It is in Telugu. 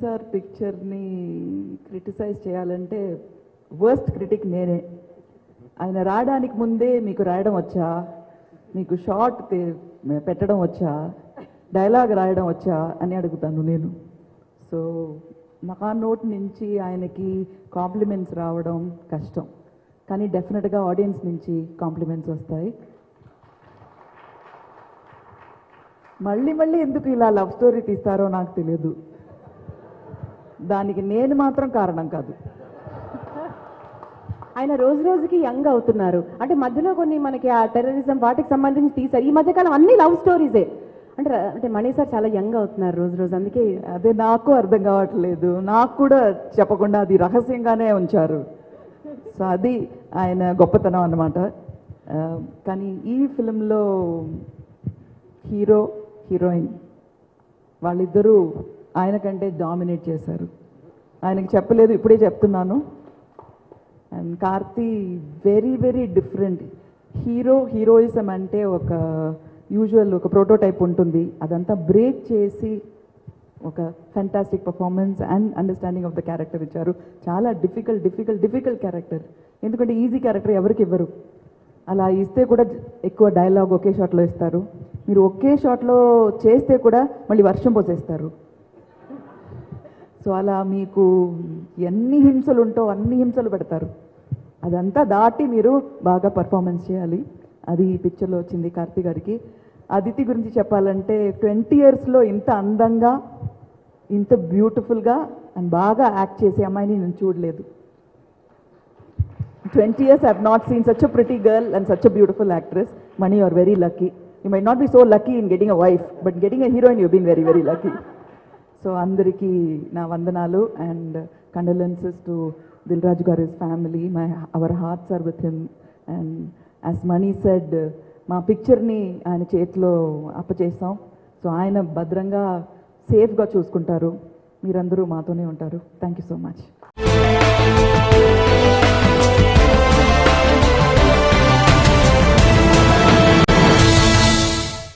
సార్ పిక్చర్ని క్రిటిసైజ్ చేయాలంటే వర్స్ట్ క్రిటిక్ నేనే. ఆయన రాయడానికి ముందే మీకు రాయడం వచ్చా? మీకు షార్ట్ పెట్టడం వచ్చా? డైలాగ్ రాయడం వచ్చా? అని అడుగుతాను నేను. సో నా నోట్ నుంచి ఆయనకి కాంప్లిమెంట్స్ రావడం కష్టం. కానీ డెఫినెట్గా ఆడియన్స్ నుంచి కాంప్లిమెంట్స్ వస్తాయి. మళ్ళీ మళ్ళీ ఎందుకు ఇలా లవ్ స్టోరీ తీస్తారో నాకు తెలియదు. దానికి నేను మాత్రం కారణం కాదు. ఆయన రోజు రోజుకి యంగ్ అవుతున్నారు. అంటే మధ్యలో కొన్ని మనకి ఆ టెర్రరిజం వాటికి సంబంధించి తీసారు ఈ మధ్యకాలం అన్ని లవ్ స్టోరీసే అంటే అంటే మణి సార్ చాలా యంగ్ అవుతున్నారు రోజు రోజు. అందుకే అదే నాకు అర్థం కావట్లేదు. నాకు కూడా చెప్పకుండా అది రహస్యంగానే ఉంచారు. సో అది ఆయన గొప్పతనం అన్నమాట. కానీ ఈ ఫిలింలో హీరో హీరోయిన్ వాళ్ళిద్దరూ ఆయన కంటే డామినేట్ చేశారు. ఆయనకి చెప్పలేదు ఇప్పుడే చెప్తున్నాను. And Karthi very very different hero heroism అంటే ఒక యూజువల్ ఒక ప్రోటోటైప్ ఉంటుంది. అదంతా బ్రేక్ చేసి ఒక fantastic performance and understanding of the character ఇచ్చారు. చాలా డిఫికల్ట్ డిఫికల్ట్ డిఫికల్ట్ క్యారెక్టర్ ఎందుకంటే ఈజీ క్యారెక్టర్ ఎవరికి ఇవ్వరు. అలా ఇస్తే కూడా ఎక్కువ డైలాగ్ ఒకే షాట్లో ఇస్తారు. మీరు ఒకే షాట్లో చేస్తే కూడా మళ్ళీ వర్షం పోసేస్తారు. సో అలా మీకు ఎన్ని హింసలు ఉంటో అన్ని హింసలు పెడతారు. అదంతా దాటి మీరు బాగా పర్ఫార్మెన్స్ చేయాలి. అది ఈ పిక్చర్లో వచ్చింది కార్తీ గారికి. అదితి గురించి చెప్పాలంటే ట్వంటీ ఇయర్స్లో ఇంత అందంగా ఇంత బ్యూటిఫుల్గా అండ్ బాగా యాక్ట్ చేసే అమ్మాయిని నేను చూడలేదు. Twenty years have not seen such a pretty girl and such a beautiful actress many are very lucky you may not be so lucky in getting a wife but getting a heroine you been very very lucky so అందరికీ నా వందనాలు and condolences to Dil Raju garu family my our hearts are with him and as many said మా పిక్చర్ని ఆయన చేతిలో అప్పచేస్తాం సో ఆయన భద్రంగా సేఫ్గా చూసుకుంటారు. మీరందరూ మాతోనే ఉంటారు. Thank you so much